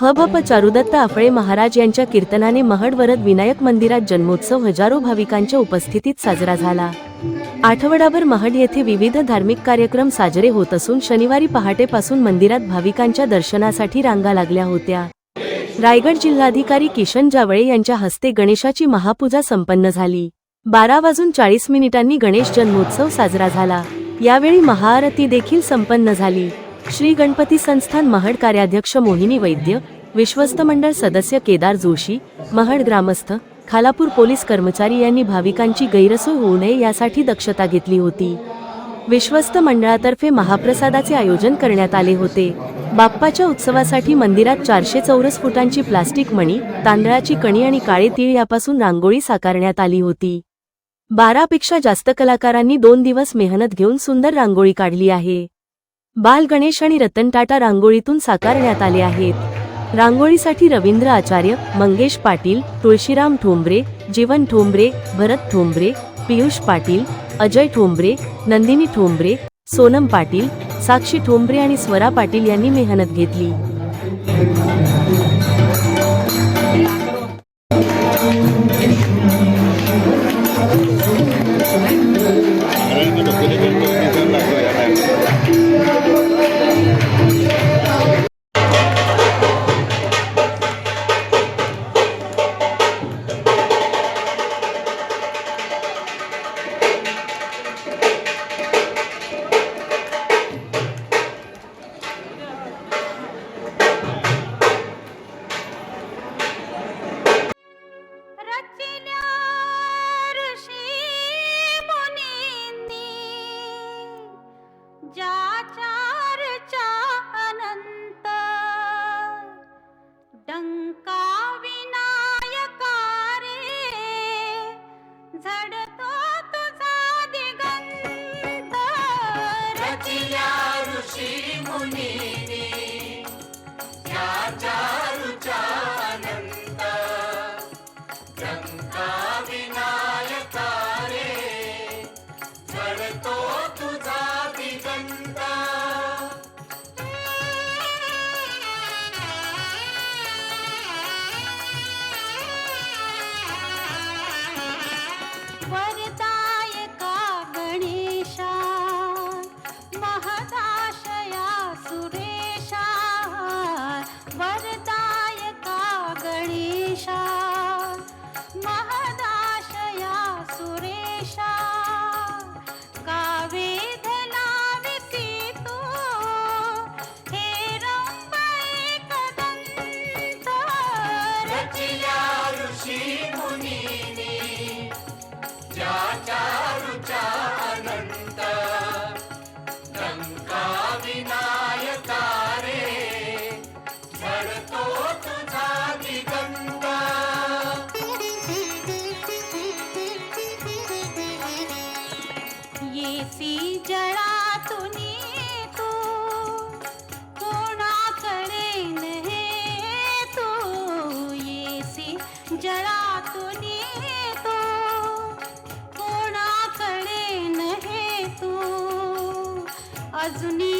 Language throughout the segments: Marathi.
हबप चारुदत्त आफळे महाराज यांच्या कीर्तनाने महडवरद विनायक मंदिरात जन्मोत्सव हजारो भाविकांच्या उपस्थितीत साजरा झाला. आठवडाभर महड येथे विविध धार्मिक कार्यक्रम साजरे होत असून शनिवारी पहाटेपासून मंदिरात भाविकांच्या दर्शनासाठी रांगा लागल्या होत्या. रायगड जिल्हाधिकारी किशन जावळे यांच्या हस्ते गणेशाची महापूजा संपन्न झाली. बारा वाजून चाळीस मिनिटांनी गणेश जन्मोत्सव साजरा झाला. यावेळी महाआरती देखील संपन्न झाली. श्री गणपती संस्थान महड कार्याध्यक्ष मोहिनी वैद्य विश्वस्त मंडळ सदस्य केदार जोशी महड ग्रामस्थ खालापूर पोलीस कर्मचारी यांनी भाविकांची गैरसोय होऊ नये यासाठी दक्षता घेतली होती. विश्वस्त मंडळातर्फे महाप्रसादाचे आयोजन करण्यात आले होते. बाप्पाच्या उत्सवासाठी मंदिरात चारशे चौरस फुटांची प्लास्टिक मणी तांदळाची कणी आणि काळे तीळ यापासून रांगोळी साकारण्यात आली होती. बारापेक्षा जास्त कलाकारांनी दोन दिवस मेहनत घेऊन सुंदर रांगोळी काढली आहे. बाल गणेश आणि रतन टाटा रांगोळीतून साकारण्यात आले आहेत. रांगोळीसाठी रवींद्र आचार्य मंगेश पाटील तुळशीराम ठोंबरे जीवन ठोंबरे भरत ठोंबरे पियुष पाटील अजय ठोंबरे नंदिनी ठोंबरे सोनम पाटील साक्षी ठोंबरे आणि स्वरा पाटील यांनी मेहनत घेतली. पर जळातून येतो. कोणाकडे नहे तू. अजूनही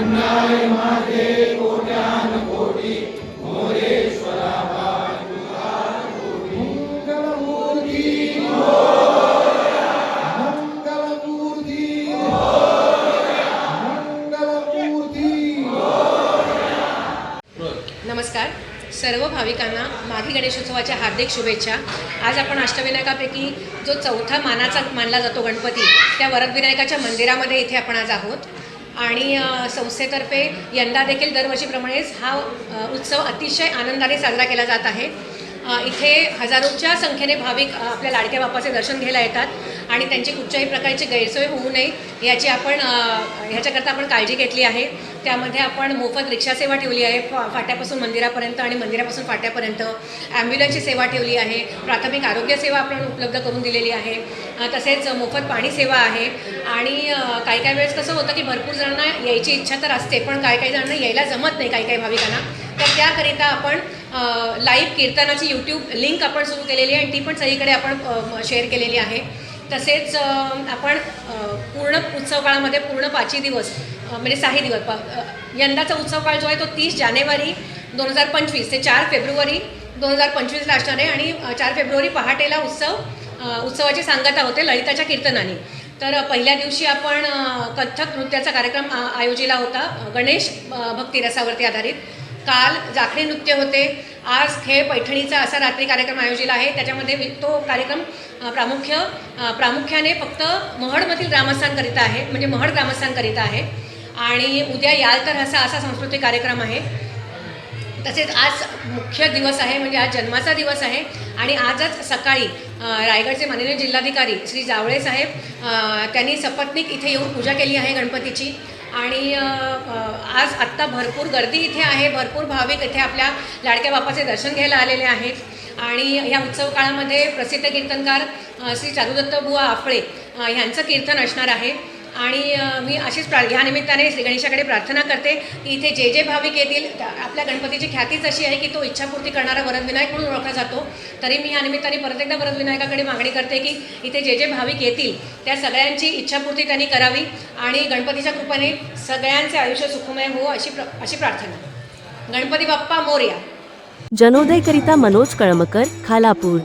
मंगलमूर्ती मंगलमूर्ती नमस्कार. सर्व भाविकांना माघी गणेशोत्सवाच्या हार्दिक शुभेच्छा. आज आपण अष्टविनायकापैकी जो चौथा मानाचा मानला जातो गणपती त्या वरदविनायकाच्या मंदिरामध्ये इथे आपण आज आहोत. आणि संस्थेतर्फे यंदा देखील दरवर्षीप्रमाणेच हा उत्सव अतिशय आनंदाने साजरा केला जात आहे. इथे हजारोच्या संख्येने भाविक आपल्या लाडक्या बापाचे दर्शन घ्यायला येतात आणि त्यांची कुठच्याही प्रकारची गैरसोय होऊ नये याची आपण ह्याच्याकरता आपण काळजी घेतली आहे. त्यामध्ये आपण मोफत रिक्षा सेवा ठेवली आहे फा फाट्यापासून मंदिरापर्यंत आणि मंदिरापासून फाट्यापर्यंत. ॲम्ब्युलन्सची सेवा ठेवली आहे प्राथमिक आरोग्य सेवा आपण उपलब्ध करून दिलेली आहे. तसेच मोफत पाणी सेवा आहे आणि काही काही वेळेस कसं होतं की भरपूर जणांना यायची इच्छा तर असते पण काही काही जणांना यायला जमत नाही काही काही भाविकांना. तर त्याकरिता आपण लाईव्ह कीर्तनाची यूट्यूब लिंक आपण सुरू केलेली आहे आणि ती पण सगळीकडे आपण शेअर केलेली आहे. तसेच आपण पूर्ण उत्सव काळामध्ये पूर्ण पाचही दिवस म्हणजे सहाही दिवस प- यंदाचा उत्सव काळ जो आहे तो तीस जानेवारी दोन हजार पंचवीस ते चार फेब्रुवारी दोन हजार पंचवीसला असणार आहे आणि चार फेब्रुवारी पहाटेला उत्सव उत्सवाची सांगता होते ललिताच्या कीर्तनाने. तर पहिल्या दिवशी आपण कथ्थक नृत्याचा कार्यक्रम आयोजिला होता गणेश भक्तिरसावरती आधारित. काल जाखरी नृत्य होते. आज खेळ पैठणीचा असा रात्री कार्यक्रम आयोजित आहे. त्याच्यामध्ये तो कार्यक्रम प्रामुख्य प्रामुख्याने फक्त महडमधील ग्रामस्थांकरिता आहे. म्हणजे महड ग्रामस्थांकरिता आहे. आणि उद्या याल तर असा असा सांस्कृतिक कार्यक्रम आहे. तसेच आज मुख्य दिवस आहे. म्हणजे आज जन्माचा दिवस आहे. आणि आजच सकाळी रायगडचे माननीय जिल्हाधिकारी श्री जावळे साहेब त्यांनी सपत्नीक इथे येऊन पूजा केली आहे गणपतीची. आणि आज आत्ता भरपूर गर्दी इथे आहे भरपूर भाविक इथे आपल्या लाडक्या बापाचे दर्शन घ्यायला आलेले आहेत. आणि ह्या उत्सव काळामध्ये प्रसिद्ध कीर्तनकार श्री चारुदत्त बुवा आफळे ह्यांचं कीर्तन असणार आहे. आणि मी अशीच प्रा ह्या निमित्ताने श्री गणेशाकडे प्रार्थना करते की इथे जे जे भाविक येतील आपल्या गणपतीची ख्यातीच अशी आहे की तो इच्छापूर्ती करणारा वरदविनायक म्हणून ओळखला जातो. तरी मी ह्या निमित्ताने परत एकदा वरदविनायकाकडे मागणी करते की इथे जे जे भाविक येतील त्या सगळ्यांची इच्छापूर्ती त्यांनी करावी आणि गणपतीच्या कृपेने सगळ्यांचे आयुष्य सुखमय हो अशी प्र अशी प्रार्थना. गणपती बाप्पा मोरया. जनोदयकरिता मनोज कळमकर खालापूर.